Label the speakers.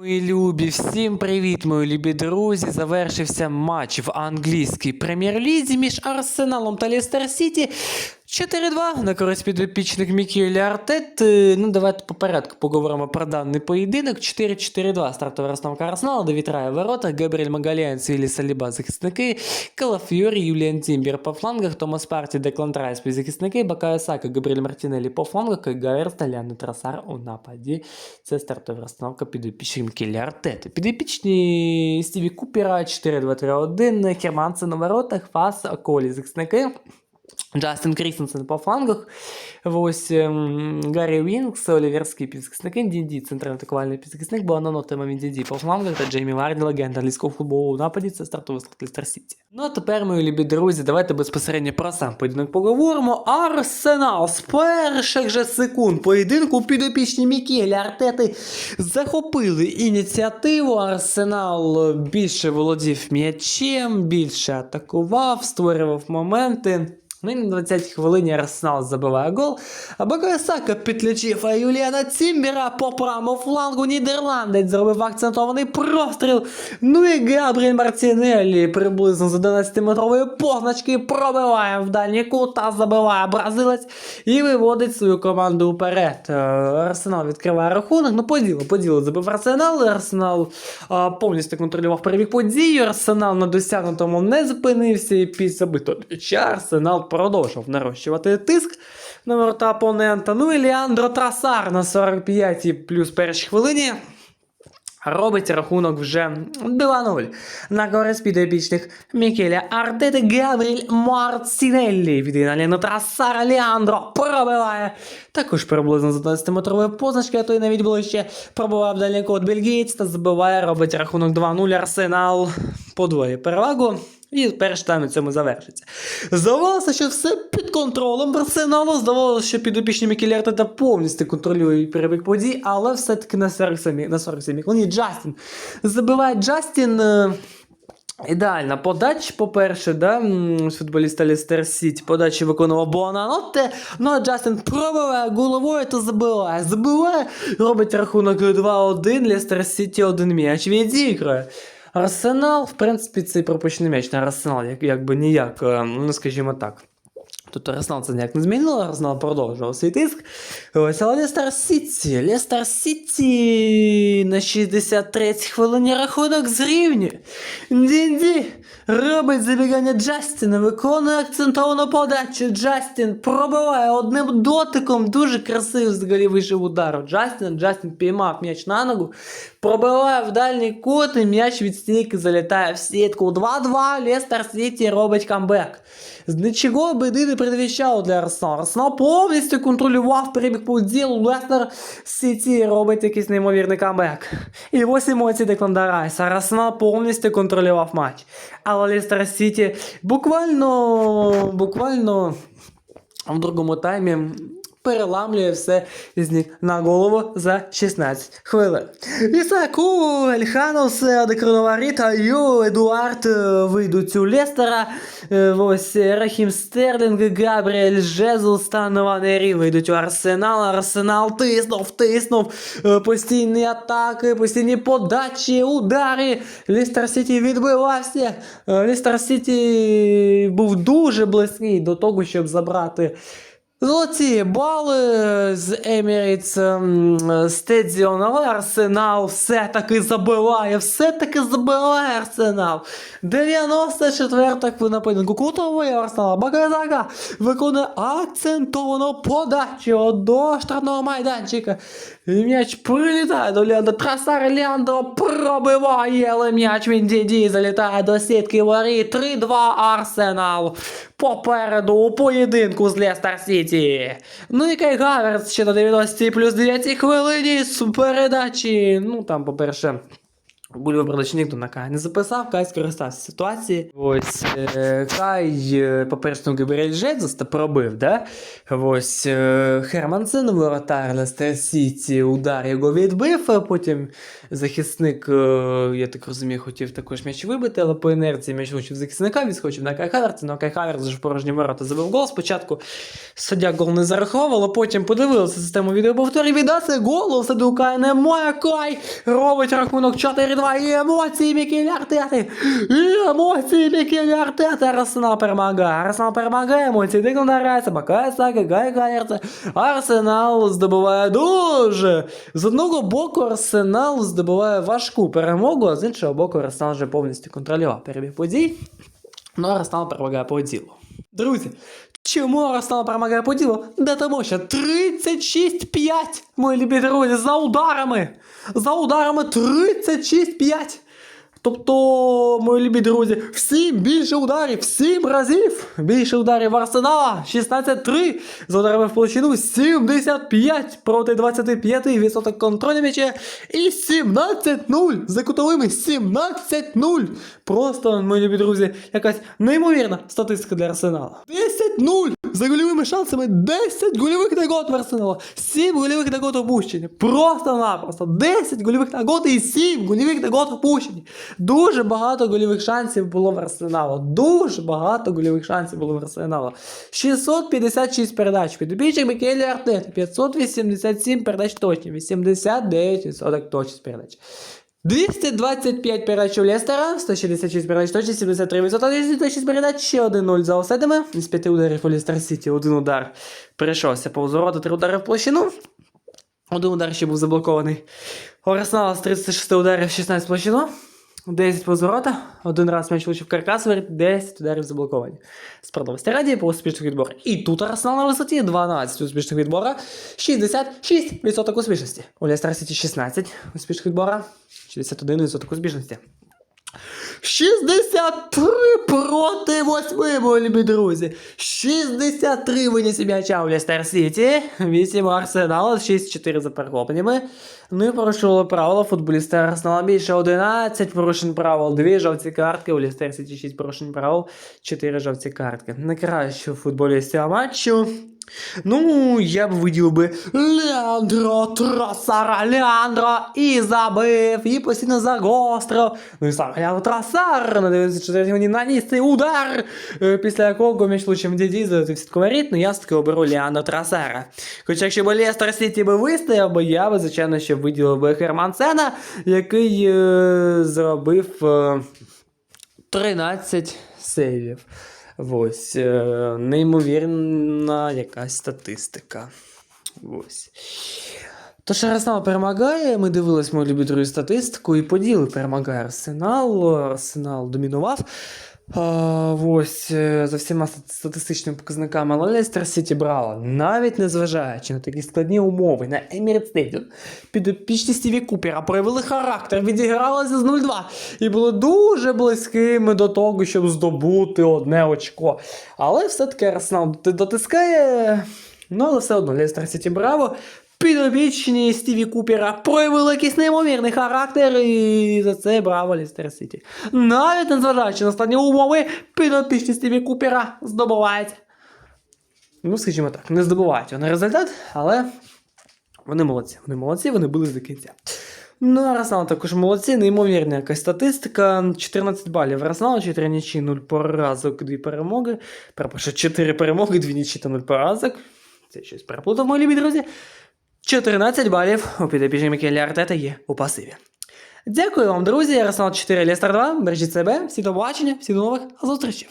Speaker 1: Мої любі, всім привіт, мої любі друзі. Завершився матч в англійській прем'єр-лізі між Арсеналом та Лестер Сіті. 4-2 на користь підопічних Мікіеля Артет. Е, Ну, давайте по порядку поговоримо про даний поєдинок. 4-4-2 стартова розстановка Арсеналу, де вітрає ворота, Габріель Магаліанс і Саліба захисники, Калафіорі, Юліан Тімбір по флангах, Томас Парті, Деклан Райс захисники, Бакая Сака, Габріель Мартінелі по флангах, і Гайер та Ляни Трасар у нападі. Це стартова розстановка підопічних Мікіеля Артета. Підопічні Стіві Купера 4-2-3-1, Керманце на воротах, Фас, Колі захисники. Джастин Крістенсен по флангах. Ось ем, Гаррі Вінкс, Оліверський підзахисник, Дінді, центральний атакувальний підзахисник, Буанано Тема Дінді по флангах та Джеймі Варді, легенда англійського футболу у нападі. Це стартовий склад Лестер Сіті. Ну а тепер, мої любі друзі, давайте безпосередньо про сам поєдинок поговоримо. Арсенал з перших же секунд поєдинку підопічні Мікелі Артети захопили ініціативу. Арсенал більше володів м'ячем, більше атакував, створював моменти. Ну і на 20 хвилині Арсенал забиває гол. А Бакасака підключив а Юліана Цімбера по правому флангу Нідерландець зробив акцентований простріл. Ну і Габріель Мартінеллі приблизно з 11-метрової позначки пробиває в дальній кут та забиває бразилець і виводить свою команду вперед. Е, Арсенал відкриває рахунок. Ну, по ділу, по ділу забив Арсенал. Арсенал а, повністю контролював перебіг подій. Арсенал на досягнутому не зупинився і після забитого Арсенал продовжував нарощувати тиск на ворота опонента. Ну і Ліандро Трасар на 45-й плюс першій хвилині. Робить рахунок вже 2-0 на користь підопічних Мікеля Артети Габріль Марцінеллі від Іналіно Трасара Ліандро пробиває. Також приблизно з 11-метрової позначки, а то й навіть ближче пробивав дальній код Бельгієць та забиває, робить рахунок 2-0 Арсенал подвоє перевагу. І перший тайм на цьому завершиться. Здавалося, що все під контролем Арсеналу. Здавалося, що підопічні Мікелі Артета повністю контролює перебіг подій, але все-таки на 47 на 47 хвилині Джастін забиває Джастін. е, Ідеальна подача, по-перше, да, футболіста Лістер Сіті. Подачі виконував Буананоте, ну а Джастін пробиває головою та забиває. Забиває, робить рахунок 2-1, Лістер Сіті один м'яч відіграє. Арсенал, в принципі, цей пропущений м'яч на Арсенал, як, якби ніяк, е, ну скажімо так. Тут Арсенал це ніяк не змінило, Арсенал продовжував свій тиск. Ось, але Лестер Сіті. Лестер Сіті на 63-й хвилині рахунок зрівнює. Дінді робить забігання Джастіна, виконує акцентовану подачу. Джастін пробиває одним дотиком. Дуже красивий взагалі вийшов удар. у Джастіна. Джастін піймав м'яч на ногу, пробиває в дальній кут, і м'яч від стійки залітає в сітку. 2-2. Лестер Сіті робить камбек. З нічого биди не предвіщало для Арсенала. Арсенал повністю контролював перебіг по ділу. Лестер Сіті робить якийсь неймовірний камбек. І ось емоції Декланда Райса. Арсенал повністю контролював матч. Але Лестер Сіті буквально, буквально в другому таймі переламлює все з них на голову за 16 хвилин. Ісаку, Ельханус, Декронова Ю, Едуард е, вийдуть у Лестера. Е, Ось Рахім Стерлінг, Габріель Жезл, Станованері вийдуть у Арсенал. Арсенал тиснув, тиснув. Е, Постійні атаки, постійні подачі, удари. Лістер Сіті відбивався. Лістер Сіті був дуже близький до того, щоб забрати. Золоті бали з Емірейтс Стедіон, але Арсенал все-таки забиває, все-таки забиває Арсенал. 94-та хвилина поєдинку кутовий Арсенал. Баказака виконує акцентовану подачу до штрафного майданчика. М'яч прилітає до Леандра Трасара. Леандро пробиває, але м'яч він діді залітає до сітки воріт. 3-2 Арсенал. Попереду у поєдинку з Лестер Сіті. Ну і Кай Гаверс ще на 90 плюс 9 хвилині з передачі. Ну там, по-перше. Буль вибрали, ніхто на Кай не записав, Кай скористався ситуацією. Ось е, Кай, е, по-перше, там Габріель Жезус та пробив, да? Ось е, Хермансен, воротар Лестер Сіті, удар його відбив, а потім захисник, е, я так розумію, хотів також м'яч вибити, але по інерції м'яч влучив захисника, відскочив на Кай Хаверца, але Кай Хаверц вже в порожні ворота забив гол. Спочатку суддя гол не зараховував, а потім подивилися систему відеоповторів, віддаси голу, все до Кай немає, Кай робить рахунок 4-2, і емоції Мікеля Артети, і емоції Мікеля Артети, Арсенал Арсенал перемагає, емоції Декон Райса, Макай Сака, Гай Каєрце, Арсенал здобуває дуже, з одного боку Арсенал здобуває важку перемогу, а з іншого боку Арсенал вже повністю контролював перебіг подій, ну Арсенал перемагає по ділу. Друзі, чому Арсенал перемагає по ділу? Да тому що 36-5, мої любі друзі, за ударами. За ударами 36-5. Тобто, мої любі друзі, в 7 більше ударів, в 7 разів більше ударів Арсенала, 16-3 за ударами в площину, 75 проти 25 відсоток контролю м'яча. І 17-0 за кутовими, 17-0. Просто, мої любі друзі, якась неймовірна статистика для Арсенала. 10-0 за гольовими шансами, 10 гольових нагод в Арсенала, 7 гольових нагод опущені. Просто-напросто 10 гольових нагод і 7 гольових нагод опущені. Дуже багато гольових шансів було в Арсенала. Дуже багато гольових шансів було в Арсенала. 656 передач. Підопічник Мікелі Артета. 587 передач точні. 89% точність передач. 225 передач у Лестера, 166 передач точні, 73% точність передач, ще 1-0 за оседами. Із 5 ударів у Лестер Сіті, один удар перейшовся повз ворота, 3 удари в площину. Один удар ще був заблокований. У Арсенала з 36 ударів 16 площину. 10 повз ворота, один раз м'яч влучив каркас, воріт, 10 ударів заблоковані. Справедливості раді по успішних відборах. І тут Арсенал на висоті 12 успішних відбора, 66% успішності. У Лестер Сіті 16 успішних відбора, 61% успішності. 63 проти 8, мої любі друзі. 63 виніс м'яча у Лестер Сіті, 8 у Арсенала, 6-4 за перехопленнями. Ну і порушували правила футболісти Арсенала більше 11 порушень правил, 2 жовті картки, у Лестер Сіті 6 порушень правил, 4 жовті картки. Найкращого футболіста матчу. Ну, я б виділив би Леандро Тросара, Леандро і забив, і постійно загострив. Ну і сам Леандро Тросар на 94 хвилині наніс цей удар, е, після якого м'яч лучшим діді залетив сітковий ну я все-таки оберу Леандро Тросара. Хоча якщо б Лестер Сіті би вистояв, би я би, звичайно, ще виділив би Хермансена, який е, зробив е, 13 сейвів. Ось, е, неймовірна якась статистика. Ось. Тож Арсенал перемагає, ми дивились, мою любі статистику, і поділи перемагає Арсенал. Арсенал домінував. Ось е, за всіма статистичними показниками, але Лестер Сіті брала, навіть незважаючи на такі складні умови на Emirates Stadium, підопічні Стіві Купера проявили характер, відігралися з 0-2 і були дуже близькими до того, щоб здобути одне очко. Але все-таки Арсенал дотискає. Ну, але все одно Лестер Сіті браво. Підопічні Стіві Купера проявили якийсь неймовірний характер, і за це браво Лестер Сіті. Навіть незважаючи на складні умови, підопічні Стіві Купера здобувають. Ну, скажімо так, не здобувають вони результат, але вони молодці. Вони молодці, вони були до кінця. Ну, Арсенал також молодці, неймовірна якась статистика. 14 балів Арсенал, 4 нічі, 0 поразок, 2 перемоги. Перепрошую, 4 перемоги, 2 нічі та 0 поразок. Це щось переплутав, мої любі друзі. 14 балів у підопічні Мікелі Артета є у пасиві. Дякую вам, друзі. Арсенал 4, Лестер 2. Бережіть себе, всі до побачення, всі до нових зустрічей.